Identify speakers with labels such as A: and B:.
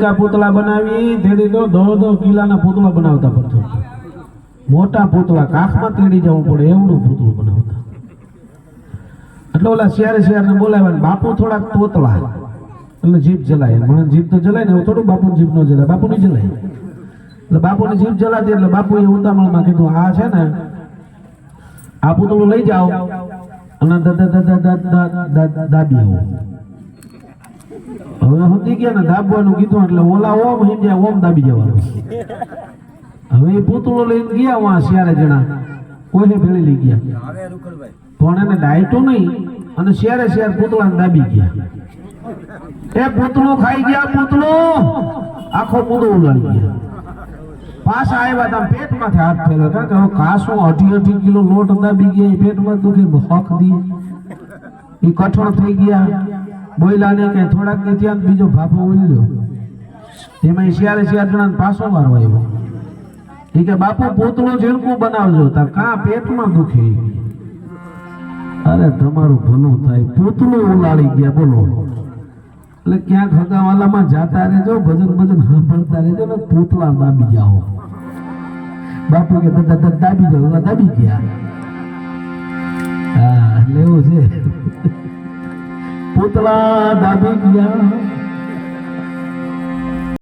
A: કા પૂતળા બનાવી, તેડી દો દો કિલ્લાના પૂતળા બનાવતા પડતો મોટા પૂતળા કાખમાં તેડી જવું પડે, એવડું પૂતળું બનાવતા. એટલે ઓલા શિયારે શિયારને બોલાવ્યા બાપુ, થોડાક તોતલા એટલે જીભ જલાય. મને જીભ તો જલાય ને થોડું બાપુ જીભ ન જલાય. બાપુની જલાય. એટલે બાપુની જીભ જલાતી એટલે બાપુએ ઉતામળમાં કીધું, આ છે ને, આ પૂતળું લઈ જાઓ. અને દાદા દાદા દાદા દાદા દાબી આવો. હવે ગયા ને દાબવાનું કીધું એટલે ઓલા ઓમ હિંડ્યા, ઓમ દાબી જવાનું. હવે એ પૂતળો લઈને ગયા વાં શિયારે જણા. કોઈને ભેળી લઈ ગયા. પણ એને ડાયટો નહીં અને શિયારે શિયાર પૂતળાને દાબી ગયા. એ પૂતળો ખાઈ ગયા, પૂતળો! આખો પૂતળો ઉલાડી ગયા. પાછા આવ્યા તા, પેટમાંથી હાથ ફેરવ્યો. હતા કે કાસો અઢી અઢી કિલો લોટ દાબી ગયા, એ પેટમાં દુખી, હક દી એ કઠણ થઈ ગયા. બોયલા ને કે થોડાક ને ત્યાં બીજો ભાપો ઉલ્યો એમાં શિયારે શિયાર જણાને પાછો વારો આવ્યો એ કે બાપુ પૂતળો ઝીણકું બનાવજો તાર કા પેટમાં દુખે અરે તમારું ભલું થાય પૂતળું ઉલાળી ગયા બોલો એટલે ક્યાંક હગાવાલામાં જાતા રહેજો ભજન ભજન સાંભળતા રહેજો ને પૂતળા દાબી જાઓ બાપુ કે દાદા દાબી જાઓ દાબી ગયા હા એવું છે પૂતળા દાબી ગયા